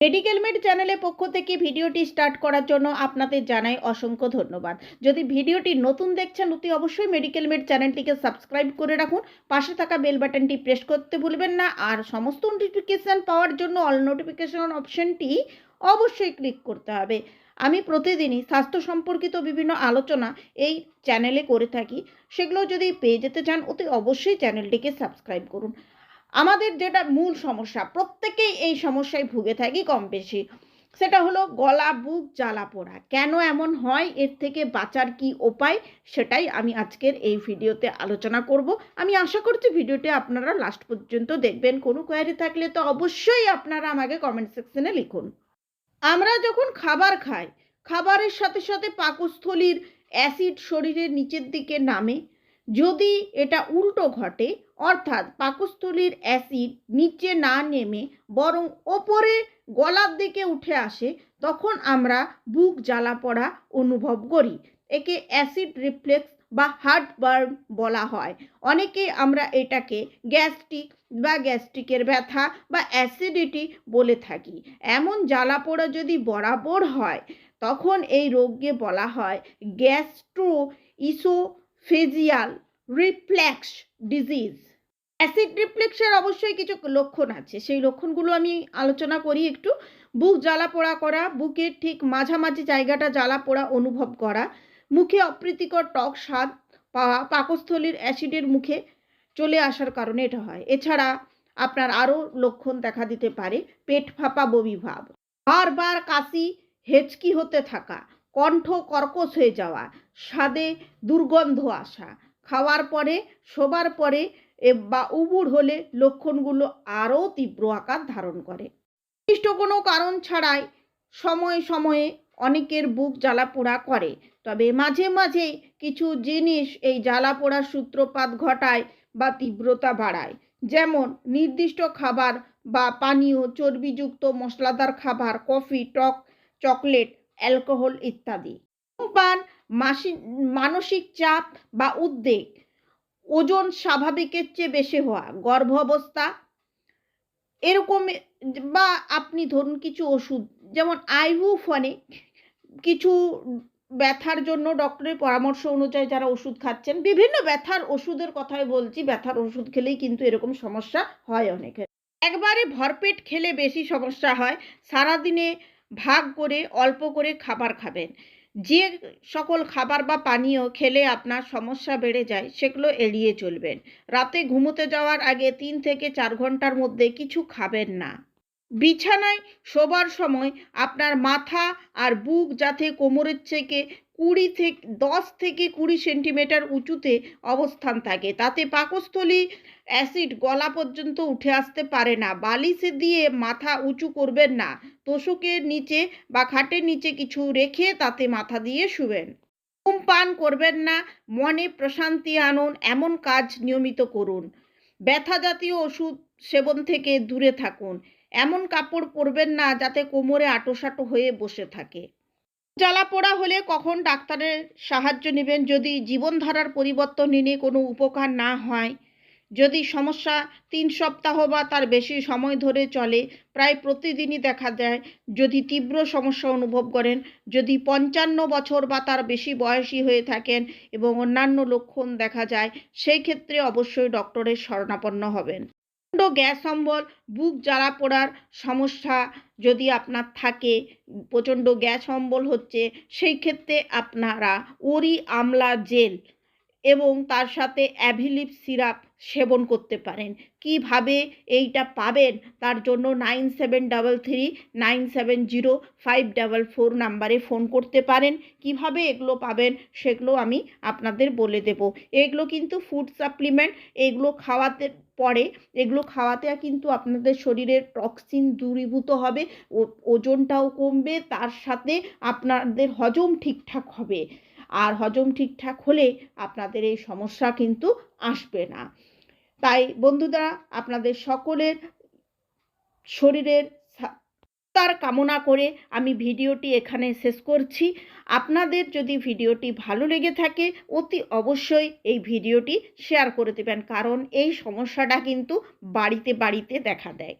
Medical made চ্যানেলের পক্ষ থেকে ভিডিওটি স্টার্ট করার জন্য আপনাদের জানাই অসংখ্য ধন্যবাদ। যদি ভিডিওটি নতুন দেখছেন, অতি অবশ্যই মেডিকেল মেড চ্যানেলটিকে সাবস্ক্রাইব করে রাখুন। পাশে থাকা বেল বাটনটি প্রেস করতে ভুলবেন না। আর সমস্ত নোটিফিকেশান পাওয়ার জন্য অল নোটিফিকেশন অপশনটি অবশ্যই ক্লিক করতে হবে। আমি প্রতিদিনই স্বাস্থ্য সম্পর্কিত বিভিন্ন আলোচনা এই চ্যানেলে করে থাকি। সেগুলো যদি পেয়ে যেতে চান, অতি অবশ্যই চ্যানেলটিকে সাবস্ক্রাইব করুন। আমাদের যেটা মূল সমস্যা, প্রত্যেকেই এই সমস্যায় ভুগে থাকি কম বেশি। সেটা হলো গলা, বুক জ্বালা পোড়া। কেন এমন হয়? এর থেকে বাঁচার কি উপায়? সেটাই আমি আজকের এই ভিডিওতে আলোচনা করব। আমি আশা করছি ভিডিওটি আপনারা লাস্ট পর্যন্ত দেখবেন। কোনো কোয়ারি থাকলে তো অবশ্যই আপনারা আমাকে কমেন্ট সেকশনে লিখুন। আমরা যখন খাবার খাই, খাবারের সাথে সাথে পাকস্থলীর অ্যাসিড শরীরের নিচের দিকে নামে। যদি এটা উল্টো ঘটে অর্থাৎ পাকস্থলীর অ্যাসিড নিচে না নেমে বরং ওপরে গলার দিকে উঠে আসে, তখন আমরা বুক জ্বালা পড়া অনুভব করি। একে অ্যাসিড রিফ্লেক্স বা হার্ট বার্ন বলা হয়। অনেকে আমরা এটাকে গ্যাস্ট্রিক বা গ্যাস্ট্রিকের ব্যথা বা অ্যাসিডিটি বলে থাকি। এমন জ্বালা পোড়া যদি বরাবর হয়, তখন এই রোগকে বলা হয় gastro oesophageal reflux disease acid রিফ্লেক্সের অবশ্যই কিছু লক্ষণ আছে। সেই লক্ষণগুলো আমি আলোচনা করি একটু। বুক জ্বালা পোড়া করা, বুকের ঠিক মাঝামাঝি জায়গাটা জ্বালা পোড়া অনুভব করা, মুখে অপ্রীতিকর টক স্বাদ পাওয়া, পাকস্থলীর অ্যাসিডের মুখে চলে আসার কারণে এটা হয়। এছাড়া আপনার আরও লক্ষণ দেখা দিতে পারে, পেট ফাঁপা, বমি ভাব। বারবার কাশি, হেঁচকি হতে থাকা, কণ্ঠ কর্কশ হয়ে যাওয়া, স্বাদে দুর্গন্ধ আসা খাওয়ার পরে, শোবার পরে বা উবুড় হলে লক্ষণগুলো আরও তীব্র আকার ধারণ করে। নির্দিষ্ট কোনো কারণ ছাড়াই সময়ে সময়ে অনেকের বুক জ্বালা পোড়া করে। তবে মাঝে মাঝে কিছু জিনিস এই জ্বালা পোড়ার সূত্রপাত ঘটায় বা তীব্রতা বাড়ায়। যেমন নির্দিষ্ট খাবার বা পানীয়, চর্বিযুক্ত, মশলাদার খাবার, কফি, টক, চকলেট, অ্যালকোহল ইত্যাদি। ধূমপান মানসিক চাপ বা উদ্বেগ ওজন স্বাভাবিকের চেয়ে বেশি হওয়া, গর্ভাবস্থা এরকম বা আপনি ধরুন কিছু ওষুধ, যেমন আইবুফনিক কিছু ব্যথার জন্য ডক্টরের পরামর্শ অনুযায়ী যারা ওষুধ খাচ্ছেন, বিভিন্ন ব্যথার ওষুধের কথাই বলছি, ব্যথার ওষুধ খেলেই কিন্তু এরকম সমস্যা হয় অনেকের। একবারে ভরপেট খেলে বেশি সমস্যা হয়, সারাদিনে ভাগ করে, অল্প করে খাবার খাবেন। যে সকল খাবার বা পানীয় খেলে আপনার সমস্যা বেড়ে যায়, সেগুলো এড়িয়ে চলবেন। রাতে ঘুমোতে যাওয়ার আগে তিন থেকে চার ঘণ্টার মধ্যে কিছু খাবেন না। বিছানায় শোবার সময় আপনার মাথা আর বুক যাতে কোমরের থেকে কুড়ি থেকে, দশ থেকে কুড়ি সেন্টিমিটার উঁচুতে অবস্থান থাকে। তাতে পাকস্থলী অ্যাসিড গলা পর্যন্ত উঠে আসতে পারে না। বালিশে দিয়ে মাথা উঁচু করবেন না। তোষকের নিচে বা খাটের নিচে কিছু রেখে তাতে মাথা দিয়ে শুবেন। ধূমপান করবেন না। মনে প্রশান্তি আনুন। এমন কাজ নিয়মিত করুন। ব্যথা জাতীয় ওষুধ সেবন থেকে দূরে থাকুন। এমন কাপড় পরবেন না যাতে কোমরে আটোসাটো হয়ে বসে থাকে। জ্বালা পোড়া হলে কখন ডাক্তারের সাহায্য নেবেন যদি জীবনধারার পরিবর্তন এনে কোনো উপকার না হয়? যদি সমস্যা তিন সপ্তাহ বা তার বেশি সময় ধরে চলে, প্রায় প্রতিদিনই দেখা দেয় যদি তীব্র সমস্যা অনুভব করেন, যদি পঞ্চান্ন বছর বা তার বেশি বয়সী হয়ে থাকেন এবং অন্যান্য লক্ষণ দেখা যায়, সেই ক্ষেত্রে অবশ্যই ডক্টরের শরণাপন্ন হবেন। প্রচণ্ড গ্যাস অম্বল, বুক জ্বালা পোড়ার সমস্যা যদি আপনার থাকে, প্রচণ্ড গ্যাস অম্বল হচ্ছে, সেই ক্ষেত্রে আপনারা ওরি আমলা জেল এবং তার সাথে অ্যাভিলিপ সিরাপ সেবন করতে পারেন। কীভাবে এইটা পাবেন? তার জন্য nine seven double three, nine seven zero, five double four নাম্বারে ফোন করতে পারেন। কীভাবে এগুলো পাবেন সেগুলো আমি আপনাদের বলে দেব। এগুলো কিন্তু ফুড সাপ্লিমেন্ট, এগুলো খাওয়াতে পরে, এগুলো খাওয়াতে কিন্তু আপনাদের শরীরের টক্সিন দূরীভূত হবে ওজনটাও কমবে, তার সাথে আপনাদের হজম ঠিকঠাক হবে। আর হজম ঠিকঠাক হলে আপনাদের এই সমস্যা কিন্তু আসবে না। তাই বন্ধুরা, আপনাদের সকলের শরীরের তার কামনা করে আমি ভিডিওটি এখানে শেষ করছি। আপনাদের যদি ভিডিওটি ভালো লেগে থাকে, অতি অবশ্যই এই ভিডিওটি শেয়ার করে দেবেন, কারণ এই সমস্যাটা কিন্তু বাড়িতে বাড়িতে দেখা দেয়।